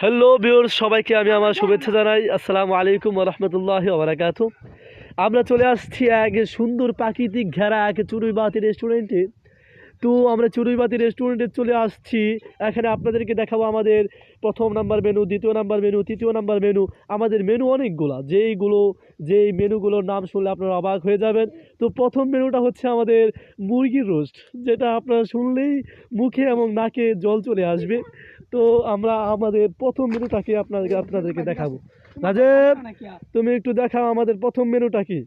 Hello বিওর সবাইকে আমি আমার শুভেচ্ছা জানাই। আসসালামু আলাইকুম রহমতুল্লাহ আমরা চলে আসছি এক সুন্দর প্রাকৃতিক ঘেরা এক চুরুইবাতি রেস্টুরেন্টে তো আমরা চুরুইবাতি রেস্টুরেন্টে চলে আসছি। এখানে আপনাদেরকে দেখাবো আমাদের প্রথম নাম্বার মেনু দ্বিতীয় নাম্বার মেনু তৃতীয় নাম্বার মেনু আমাদের মেনু অনেকগুলো। যেইগুলো, যেই মেনুগুলোর নাম শুনলে আপনারা অবাক হয়ে যাবেন। তো প্রথম মেনুটা হচ্ছে আমাদের মুরগির রোস্ট যেটা আপনারা শুনলেই মুখে এবং নাকে জল চলে আসবে। তো আমরা আমাদের প্রথম মেনুটাকে আপনাদেরকে আপনাদেরকে দেখাবো। রাজেব তুমি একটু দেখাও আমাদের প্রথম মেনুটা কি?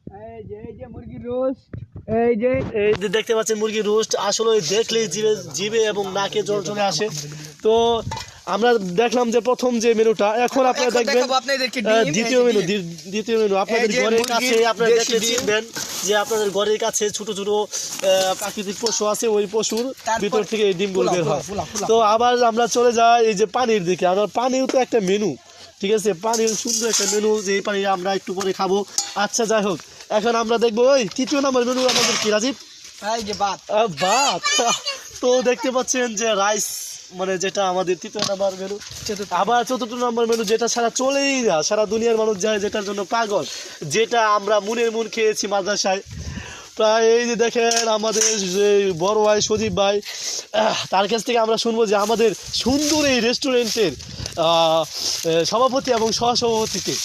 মুরগির রোস্ট এই যে এই যে দেখতে পাচ্ছেন মুরগির রোস্ট আসলে দেখলেই জিভে জিভে এবং নাকে জল চলে আসে। তো আমরা দেখলাম যে প্রথম যে মেনুটা এখন আপনারা দেখবেন দ্বিতীয় মেনু দ্বিতীয় মেনু আপনাদের ঘরের কাছে আপনারা দেখলে চিনবেন যে আপনাদের ঘরের কাছে ছোট ছোট প্রাকৃতিক পশু আছে ওই পশুর ভিতর থেকে এই ডিমগুলো বের হয়। তো আবার আমরা চলে যাই এই যে পানির দিকে। আমার পানিও তো একটা মেনু ঠিক আছে? পানির সুন্দর একটা মেনু যে পানি আমরা একটু পরে খাব। আচ্ছা যাই হোক। এখন আমরা দেখব ওই তৃতীয় নাম্বার মেনু আমাদের কি রাজীব? ভাত ভাত তো দেখতে পাচ্ছেন যে রাইস মানে যেটা আমাদের তৃতীয় নাম্বার মেনু আবার চতুর্থ নম্বর মেনু যেটা সারা চলেই না সারা দুনিয়ার মানুষ যায় যেটার জন্য পাগল যেটা আমরা মুনের মুন খেয়েছি মাদ্রাসায়। প্রায় এই যে দেখেন আমাদের যে বড় ভাই সজীব ভাই তার কাছ থেকে আমরা শুনব যে আমাদের সুন্দর এই রেস্টুরেন্টের সভাপতি এবং সহসভাপতিকে।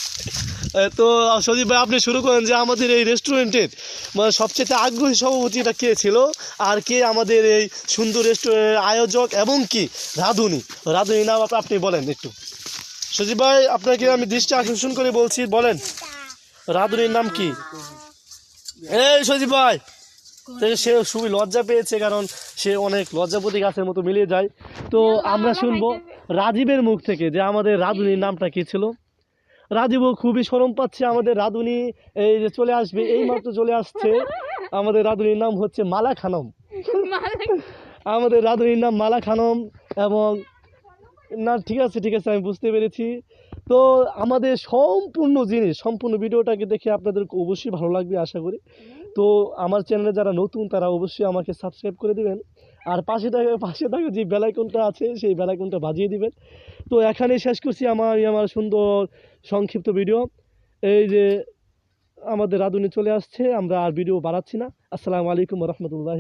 তো, সজীব ভাই, আপনি শুরু করেন যে আমাদের এই রেস্টুরেন্টের মানে সবচেয়ে আগ্রহী সভাপতিটা কে ছিল আর কে আমাদের এই সুন্দর রেস্টুরেন্টের আয়োজক এবং কি? রাধুনি। রাধুনি নাম আপনি বলেন একটু। সজীব ভাই, আপনাকে আমি দৃষ্টি আকর্ষণ করে বলছি, বলেন। রাধুনির নাম কি? এই সজীব ভাই সে খুবই লজ্জা পেয়েছে কারণ সে অনেক লজ্জাপতি গাছের মতো মিলিয়ে যায়। তো আমরা শুনব রাজীবের মুখ থেকে যে আমাদের রাধুনির নামটা কি ছিল। রাজীবও খুবই স্মরণ পাচ্ছে, আমাদের রাধুনি এই যে চলে আসবে এই মাত্র চলে আসছে। আমাদের রাধুনির নাম হচ্ছে মালা খানম। আমাদের রাধুনির নাম মালা খানম এবং না, ঠিক আছে ঠিক আছে, আমি বুঝতে পেরেছি। তো আমাদের সম্পূর্ণ জিনিস, সম্পূর্ণ ভিডিওটাকে দেখে আপনাদের অবশ্যই ভালো লাগবে, আশা করি। তো আমার চ্যানেলে যারা নতুন, তারা অবশ্যই আমাকে সাবস্ক্রাইব করে দিবেন। আর পাশে থাকা পাশে থাকা যে বেলাইকনটা আছে, সেই বেলাইকনটা বাজিয়ে দিবেন। তো এখানে শেষ করছি আমার আমার সুন্দর সংক্ষিপ্ত ভিডিও এই যে আমাদের রাঁধুনি চলে আসছে, আমরা আর ভিডিও বাড়াচ্ছি না। আসসালামু আলাইকুম রহমতুল্লাহ